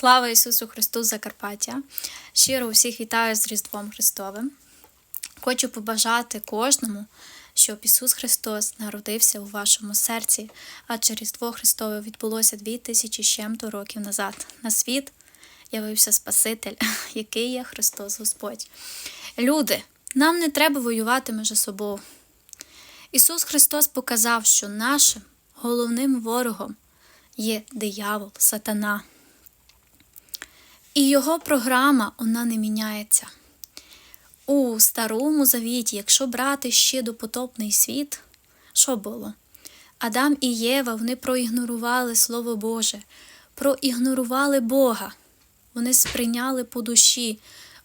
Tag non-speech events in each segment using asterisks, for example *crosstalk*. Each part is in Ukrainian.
Слава Ісусу Христу Закарпаття! Щиро усіх вітаю з Різдвом Христовим. Хочу побажати кожному, щоб Ісус Христос народився у вашому серці, адже Різдво Христове відбулося дві тисячі чим-то років назад. На світ явився Спаситель, *laughs* який є Христос Господь. Люди, нам не треба воювати між собою. Ісус Христос показав, що нашим головним ворогом є диявол, сатана. І його програма вона не міняється. У Старому Завіті, якщо брати ще допотопний світ, що було? Адам і Єва вони проігнорували Слово Боже, проігнорували Бога. Вони сприйняли по душі,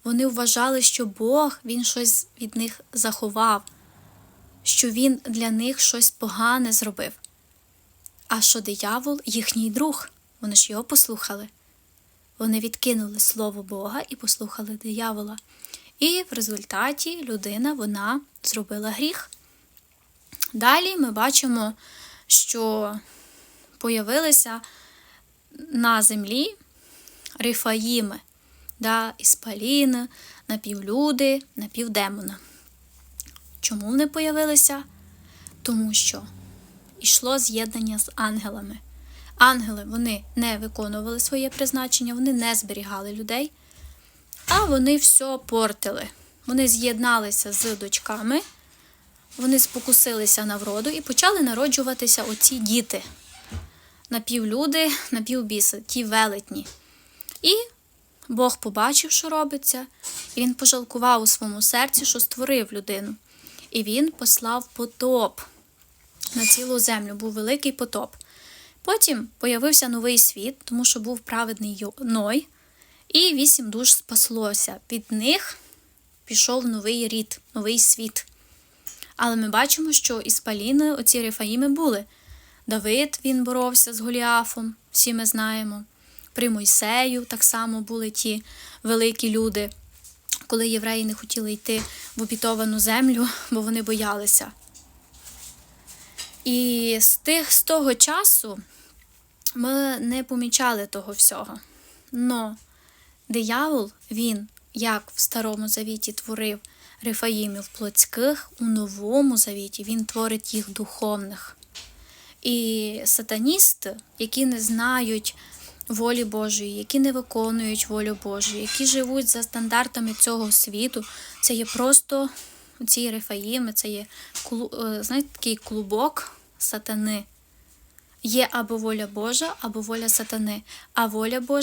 вони вважали, що Бог він щось від них заховав, що Він для них щось погане зробив. А що диявол їхній друг, вони ж його послухали. Вони відкинули слово Бога і послухали диявола. І в результаті людина вона зробила гріх. Далі ми бачимо, що появилися на землі рифаїми, да, іспаліни, напівлюди, напівдемона. Чому вони появилися? Тому що йшло з'єднання з ангелами. Ангели вони не виконували своє призначення, вони не зберігали людей, а вони все портили. Вони з'єдналися з дочками, вони спокусилися на вроду і почали народжуватися оці діти. Напівлюди, напівбіси, ті велетні. І Бог побачив, що робиться, і він пожалкував у своєму серці, що створив людину. І він послав потоп на цілу землю, був великий потоп. Потім появився новий світ, тому що був праведний Ной, і вісім душ спаслося. Від них пішов новий рід, новий світ. Але ми бачимо, що іспаліни, оці рефаїми були. Давид він боровся з Голіафом, всі ми знаємо. При Мойсею так само були ті великі люди, коли євреї не хотіли йти в обітовану землю, *laughs* бо вони боялися. І з тих з того часу ми не помічали того всього. Но диявол, він, як в Старому Завіті творив рефаїмів плотських, у Новому Завіті він творить їх духовних. І сатаністи, які не знають волі Божої, які не виконують волю Божу, які живуть за стандартами цього світу, це є просто ці рефаїми, це є знаєте, такий клубок сатани. Є або воля Божа, або воля сатани. А воля Божа